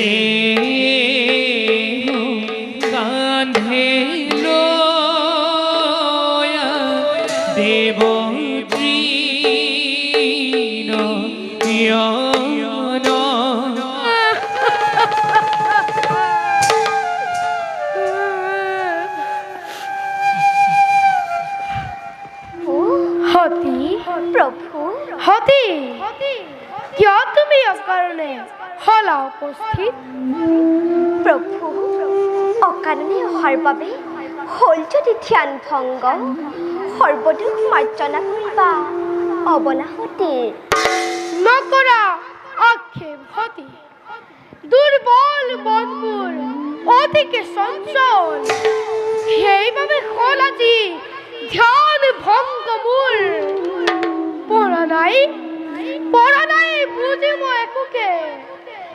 जी প্ৰভু অকাৰণে অহাৰ বাবে হ'ল যদি ধ্যান ভংগ সৰ্বদুখ মাৰ্জনা কৰিবা অৱনাহতীৰ নকৰা আক্ষেপ হতি। দুৰ্বল মনবোৰ অতিকে চঞ্চল সেইবাবে হ'ল আজি ধ্যান ভংগ মোৰ পৰা নাই পৰা নাই বুজি মই একোকে।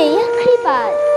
এই আশীৰ্বাদ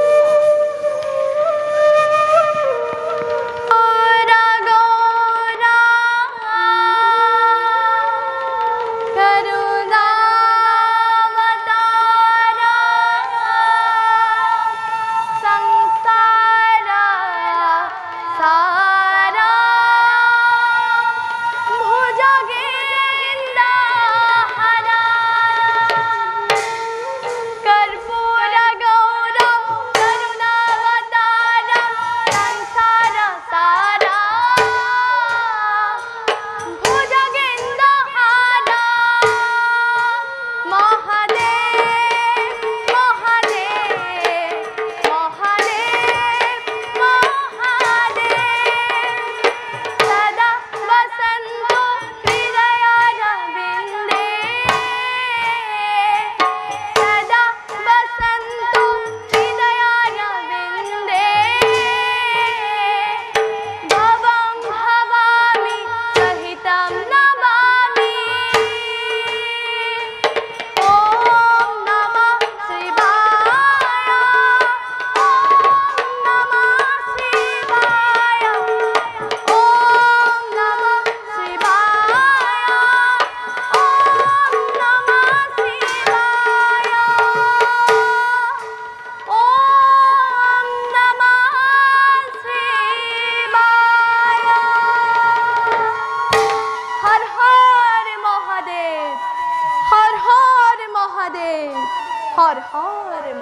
হর হর মহাদেব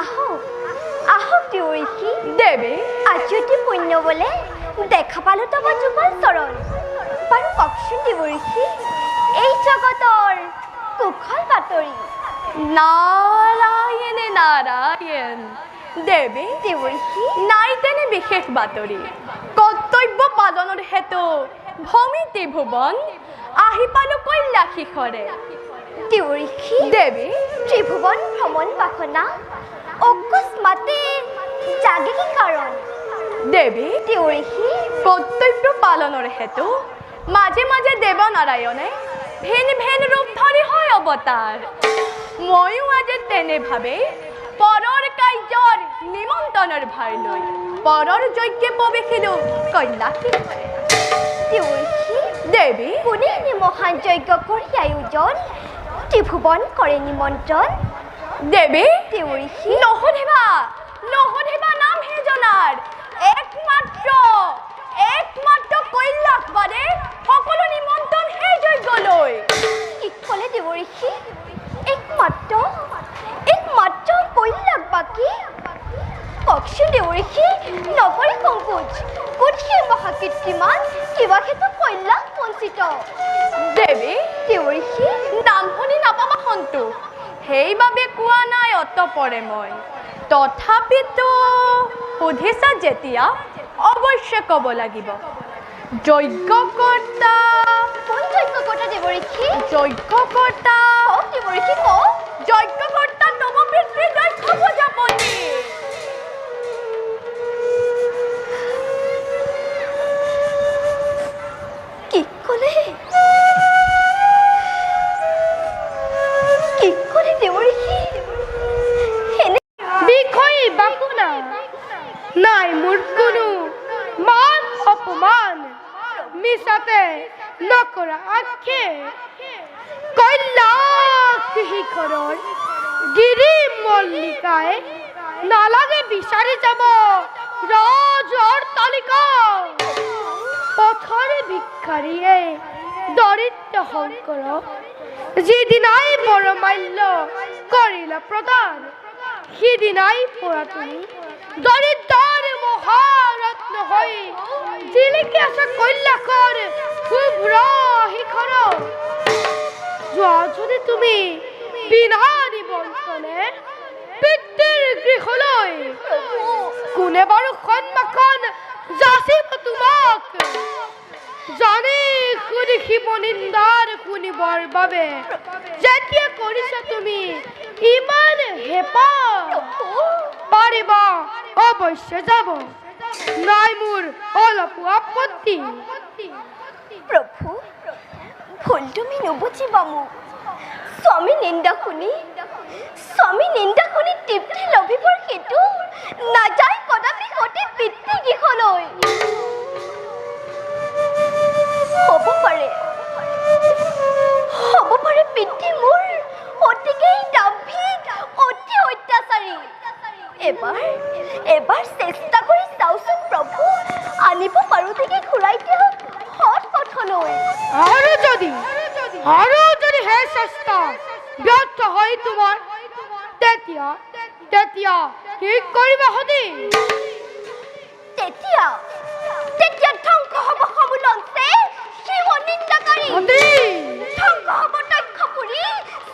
আহক আহক দেউৰীষি দেবে। অতি পুণ্য বোলে? দেখা পালো তোমাৰ যুগল চৰণ বাৰু কওকচোন দেউৰীষি এই জগতৰ কুশল বাতৰি নারায়ণ নারায়ণ। দেবে। দেউৰীষি নাই তেনে বিশেষ বাতৰি কৰ্তব্য পালনৰ হেতু ভমিতি ভুৱন আহি পালো কৈলা শিখৰে দেউৰীষি দেৱী ত্ৰিভুৱন ভ্ৰমণ বাসনা অকস্মাতে জাগে কি কাৰণ দেৱী দেউৰীষি কৰ্তব্য পালনৰ হেতু মাজে মাজে দেৱনাৰায়ণে ভিন ভিন ৰূপ ধৰি হয় অৱতাৰ ময়ো আজি তেনেভাৱে পৰৰ কাৰ্যৰ নিমন্ত্ৰণৰ ভাৰ লৈ পৰৰ যজ্ঞে প্ৰৱেশিলো কন্যাসী দেউৰীষি দেৱী কোনে মহান যজ্ঞ কৰি আয়োজন ত্ৰিভুৱন করে নিমন্ত্ৰণ তেওঁৰ দেউৰীষি নসুধিবা নসুধিবা অতপৰে মই। তথাপিতো সুধিছা যেতিয়া অৱশ্যে ক'ব লাগিব। যজ্ঞকৰ্তা কোন যজ্ঞ দেৱৰীক্ষী যজ্ঞকৰ্তা কওক দেৱৰীষি নাই মোর কোনো মান অপমান। মিশাতে নকরা আখে কৈলাসী করণ গিরি মল্লিকায় না লাগে বিচারে যাব রজর তালিকা। পথরে ভিক্ষারিয়ে দরিদ্র হংকর যেদিনাই বড় মাল্য করিলা প্রদান, সিদিনাই পড়া তুমি দরিদ্র মহাৰত্ন হৈ জিলিকি আছে কৈলাশৰ শুভ্ৰ শিখৰ যোৱা যদি তুমি বিনা নিমন্ত্ৰণে পিতৃৰ গৃহলৈ কোনে বাৰু সন্মাখন যাচিব তোমাক। জানি শুনি শিৱ নিন্দাৰ শুনিবৰ বাবে। যেতিয়া কৰিছা তুমি, ইমান হেঁপাহ পাৰিবা অৱশ্যে যাব। নাই মোৰ অলপ আপত্তি। প্ৰভু ভুল তুমি নুবুজিবা মোক স্বামী নিন্দা শুনি স্বামী নিন্দা শুনি তৃপ্তি লভিবৰ সেইটো নাযায় কদাপি সতী পিতৃ গৃহলৈ হ'ব পাৰে হ'ব পাৰে পিতৃ মোৰ অতিকেই দাম্ভিক অতি অত্যাচাৰী এবাৰ এবাৰ চেষ্টা কৰি চাওচোন প্ৰভু আনিব পাৰোঁ ঘূৰাই সৎ পথলৈ। আৰু যদি আৰু যদি সেই চেষ্টা ব্যৰ্থ হয় তোমাৰ তেতিয়া তেতিয়া কি কৰিবা সতী তেতিয়া তেতিয়া ধ্বংস হ'ব সমুলঞ্চে। নিন্দাকাৰী সতী ধ্বংস হ'ব দক্ষপুৰী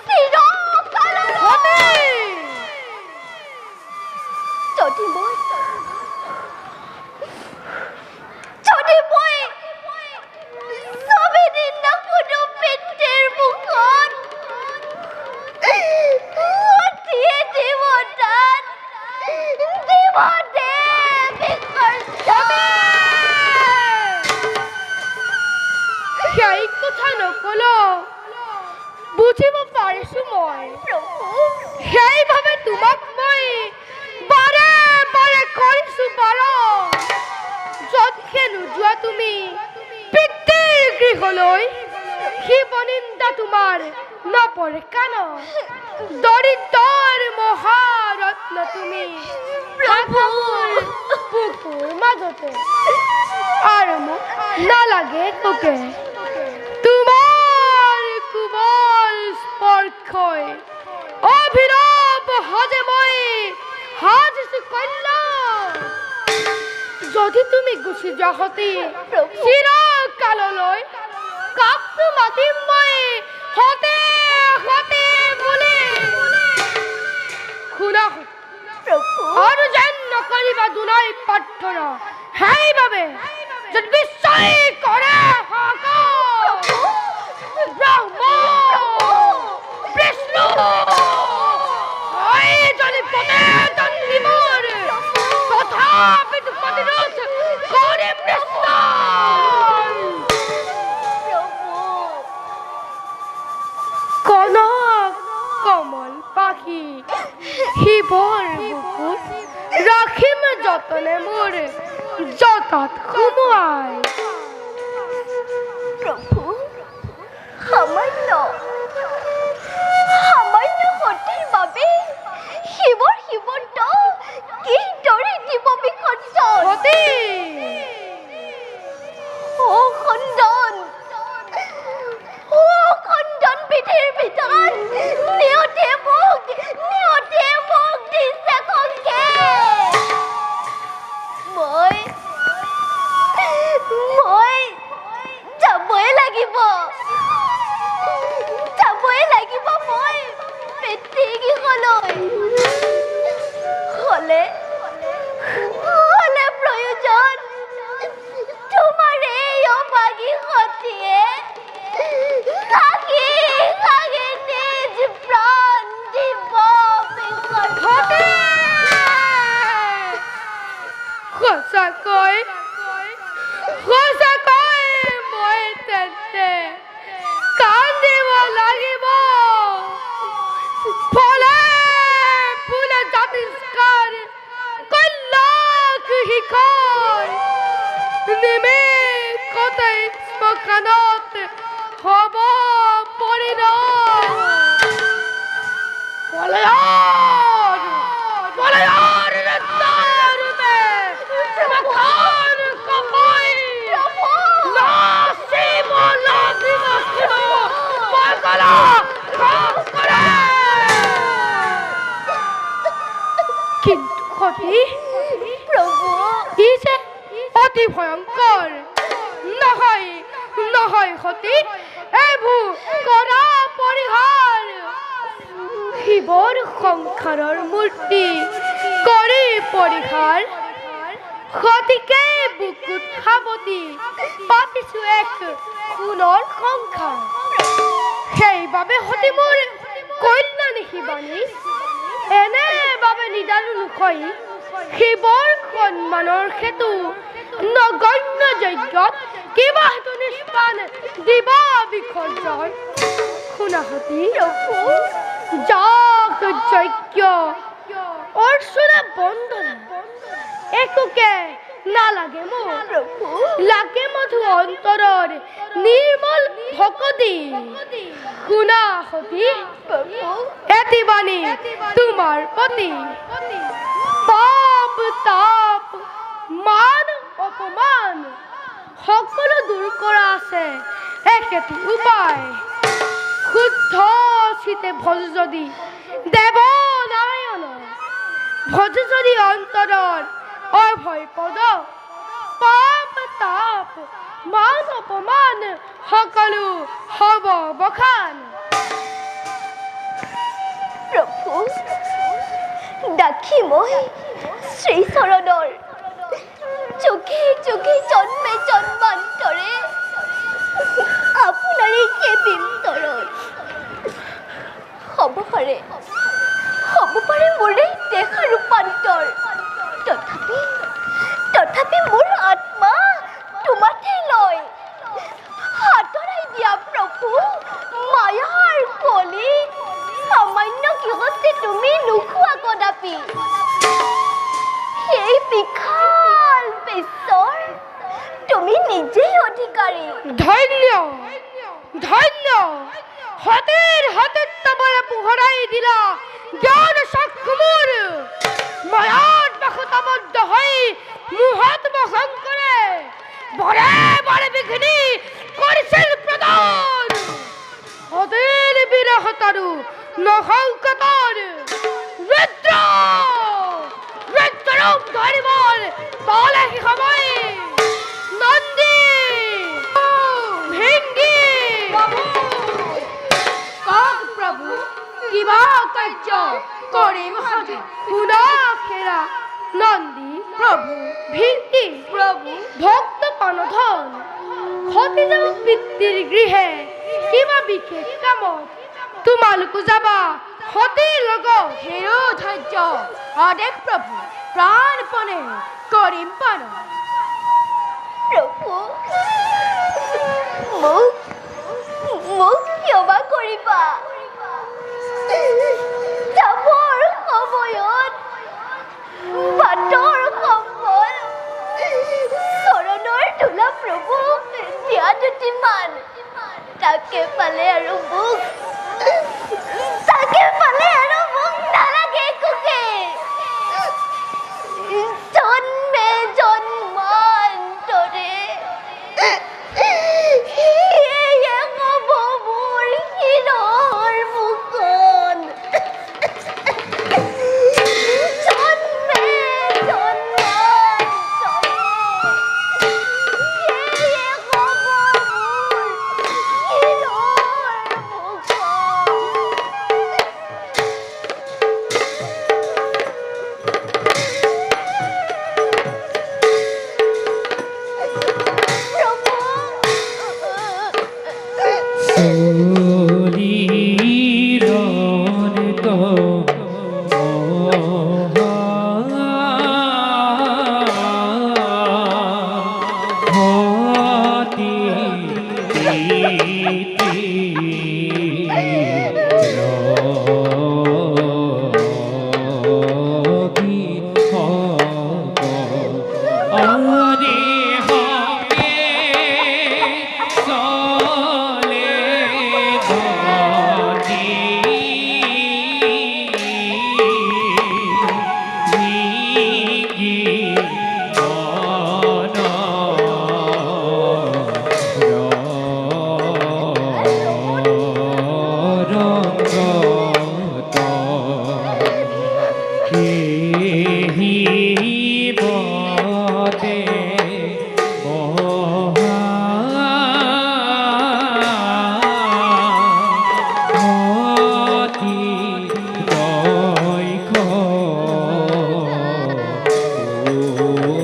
চিৰকাললৈ সতী যদি মই প্ৰভু বুকুৰ মাজতে আৰু মোক নালাগে তোকে তোমাৰ কোমল স্পৰ্শই অভিনৱ সজে মই কন্যা যদি তুমি গুচি যোৱা সতী। চিৰকাললৈ কাকটো মাতিম মই সতে সতে বুলি শুনা নকৰিবা দুনাই প্ৰাৰ্থনা সেইবাবে যদি বিশ্বই কৰে সকল বিষ্ণু! যদি পদে দণ্ডি মোৰ তথাপিতো প্ৰতিৰোধ কৰিম নিশ্চয় যতনে মোৰ জতত সোমোৱাই প্ৰভু সামান্য সামান্য সতীৰ বাবে শিৱৰ শিৱন্ত কিদৰে দিব বিসৰ্জন ও খণ্ডন ও খণ্ডন বিধিৰ ভিতৰত নিয়তে খানত হব পরিণাম। সতী এইবোৰ কৰা পৰিহাৰ শিৱৰ সংসাৰৰ মূৰ্তি কৰি পৰিহাৰ সতিকে বুকুত সাৱটি পাতিছো এক সোণৰ সংসাৰ। সেইবাবে সতী মোৰ কল্যাণী শিৱানী, এনে বাবে নিদানো নোখই। শিৱৰ সন্মানৰ সেতু নগণ্য যজ্ঞত কিবা হেতু নিষ্পান? দিব বিসৰ্জন শুনাহতি যাক যজ্ঞ। অৰ্চনা বন্দনা। একোকে নালাগে মোৰ লাগে মধু অন্তৰৰ নিৰ্মল ভকতি। শুনা সতী প্ৰভু এটি বাণী তোমাৰ প্ৰতি পাপ তাপ মান অপমান সকলো দূৰ কৰা আছে একেটি উপায়। শুদ্ধ চিতে ভজ যদি দেৱ নাৰায়ণ ভজ যদি অন্তৰৰ অভয় পদ। পাপ, তাপ, মান, অপমান সকলো হব বখান। প্ৰভু দাখি মই শ্ৰীচৰণৰ নিজেই অধিকাৰী ধন্য ধন্য। হাতের হাতের তোমারে পোহরাই দিলা জ্ঞান চক্ষু মোৰ মায়াত বাসতাবদ্ধ হৈ মুহত বসন কৰে বৰে বৰে বিঘিনি কৰিছিল প্ৰদান সদের বিৰহতাৰু নহংকতৰ ৰুদ্ৰ ৰুদ্ৰৰূপ ধৰিবৰ পালেহি সময় কৰিম সাজু শুনা খেৰা নন্দী প্ৰভু ভিঙ্গি প্ৰভু ভক্ত পানধন সতী যাব পিতৃৰ গৃহে কিবা বিশেষ কামত? তোমালোকো যাবা? সতীৰ লগত হেৰ ধৈৰ্য আদেশ প্ৰভু প্ৰাণপণে কৰিম পালন প্ৰভু মোক 오.